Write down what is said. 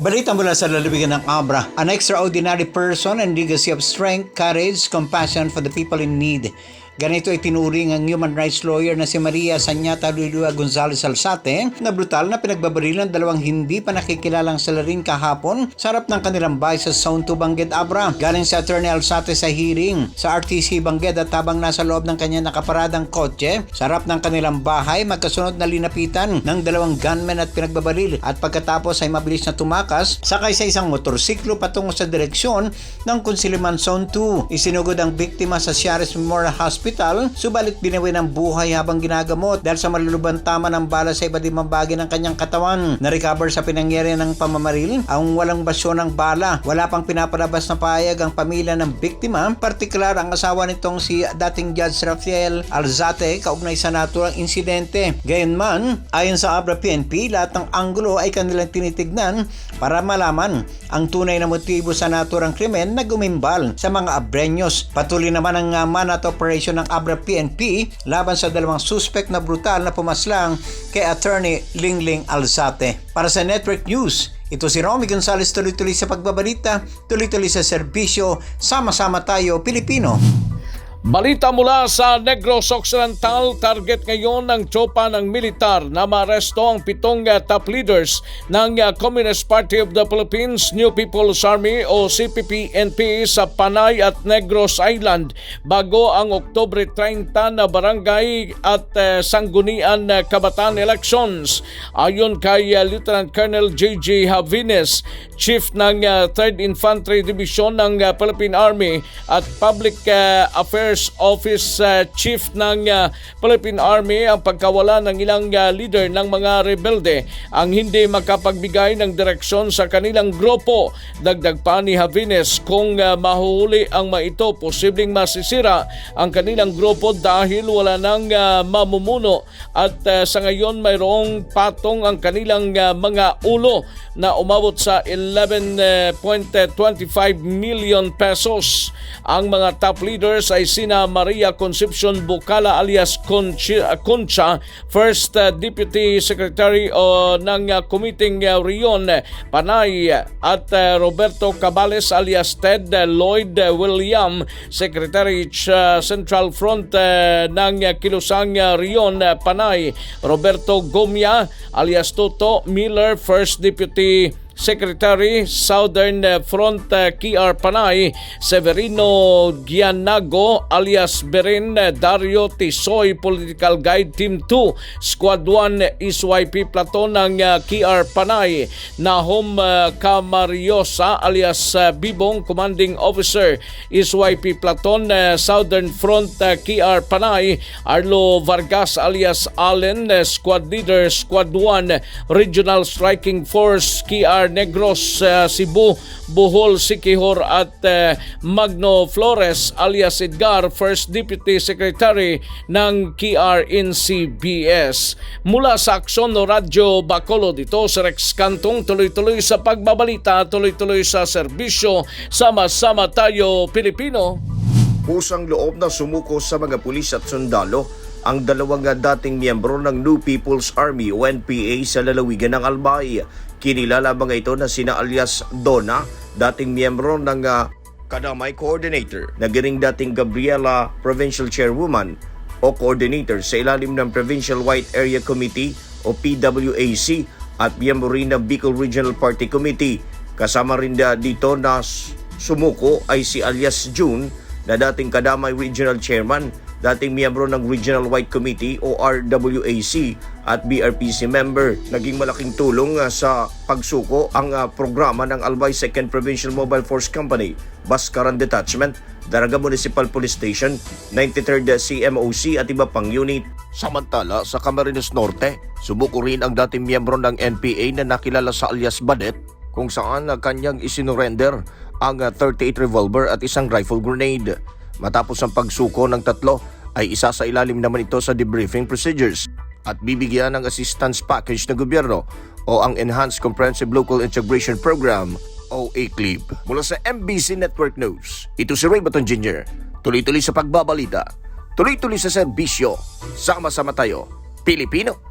Balita mula sa lalawigan ng Abra, an extraordinary person and legacy of strength, courage, compassion for the people in need. Ganito ay tinuring ang human rights lawyer na si Maria Sanyata Lulua Gonzalez Alzate na brutal na pinagbabarilan ng dalawang hindi pa nakikilalang salarin kahapon sa harap ng kanilang bahay sa 2 Bangged Abra. Galing si Attorney Alzate sa hearing sa RTC Bangged at habang nasa loob ng kanyang nakaparadang kotse sa harap ng kanilang bahay magkasunod na linapitan ng dalawang gunmen at pinagbabaril at pagkatapos ay mabilis na tumakas sakay sa isang motorsiklo patungo sa direksyon ng Kunsiliman Zone 2. Isinugod ang biktima sa Ciares Memorial Hospital subalit binawi ng buhay habang ginagamot dahil sa malulubang tama ng bala sa iba't ibang bagay ng kanyang katawan. Na-recover sa pinangyari ng pamamaril ang walang basyo ng bala. Wala pang pinapalabas na payag ang pamilya ng biktima, partikular ang asawa nitong si dating Judge Rafael Alzate kaugnay sa naturang insidente. Gayunman, ayon sa Abra PNP, lahat ng anggulo ay kanilang tinitignan para malaman ang tunay na motibo sa naturang krimen na gumimbal sa mga Abrenyos. Patuloy naman ang uh, manat operation ng Abra PNP laban sa dalawang suspect na brutal na pumaslang kay Attorney Lingling Alzate. Para sa Network News, ito si Romy Gonzalez tuloy-tuloy sa pagbabalita, tuloy-tuloy sa serbisyo, sama-sama tayo Pilipino. Balita mula sa Negros Occidental, target ngayon ng tropa ng militar na maaresto ang pitong uh, top leaders ng uh, Communist Party of the Philippines, New People's Army o CPP-NP sa Panay at Negros Island bago ang Oktobre 30 na barangay at uh, sanggunian kabataan elections. Ayon kay Lieutenant Colonel J.J. Havines, Chief ng uh, 3rd Infantry Division ng Philippine Army at Public uh, Affairs Office uh, Chief ng uh, Philippine Army ang pagkawala ng ilang uh, leader ng mga rebelde ang hindi makapagbigay ng direksyon sa kanilang grupo. Dagdag pa ni Havines kung uh, mahuhuli ang maito, posibleng masisira ang kanilang grupo dahil wala nang uh, mamumuno at uh, sa ngayon mayroong patong ang kanilang uh, mga ulo na umabot sa 11.25 million pesos. Ang mga top leaders ay sina Maria Concepcion Bucala alias Concha, Concha First uh, Deputy Secretary o ng uh, Committee uh, Rion Panay at uh, Roberto Cabales alias Ted uh, Lloyd uh, William Secretary uh, Central Front uh, ng uh, Kilusang uh, Rion uh, Panay Roberto Gomia alias Toto Miller First Deputy Secretary Southern Front uh, KR Panay Severino Gianago alias Berin Dario Tisoy Political Guide Team 2 Squad 1 SYP Platon ng KR Panay Nahom Camariosa alias Bibong Commanding Officer SYP Platon Southern Front KR Panay Arlo Vargas alias Allen Squad Leader Squad 1 Regional Striking Force KR Negros, uh, Cebu, Bohol, Sikihor at uh, Magno Flores alias Edgar, First Deputy Secretary ng KRNCBS. Mula sa Aksono Radyo Bacolod, dito sa Rex Kantong, tuloy-tuloy sa pagbabalita, tuloy-tuloy sa serbisyo, sama-sama tayo Pilipino. Pusang loob na sumuko sa mga pulis at sundalo ang dalawang dating miyembro ng New People's Army o NPA sa lalawigan ng Albay. Kinilala mga ito na sina alias Donna, dating miyembro ng uh, Kadamay Coordinator, nagiring dating Gabriela Provincial Chairwoman o Coordinator sa ilalim ng Provincial White Area Committee o PWAC at miyembro rin ng Bicol Regional Party Committee. Kasama rin na dito na sumuko ay si alias June na dating Kadamay Regional Chairman, dating miyembro ng Regional White Committee o RWAC at BRPC member. Naging malaking tulong uh, sa pagsuko ang uh, programa ng Albay 2nd Provincial Mobile Force Company, Baskaran Detachment, Daraga Municipal Police Station, 93rd CMOC at iba pang unit. Samantala, sa Camarines Norte, sumuko rin ang dating miyembro ng NPA na nakilala sa alias Badet kung saan kanyang isinurrender ang uh, 38 revolver at isang rifle grenade. Matapos ang pagsuko ng tatlo, ay isa sa ilalim naman ito sa debriefing procedures at bibigyan ng assistance package ng gobyerno o ang Enhanced Comprehensive Local Integration Program o ACLIP. Mula sa MBC Network News, ito si Ray Baton Jr. Tuloy-tuloy sa pagbabalita, tuloy-tuloy sa serbisyo, sama-sama tayo, Pilipino.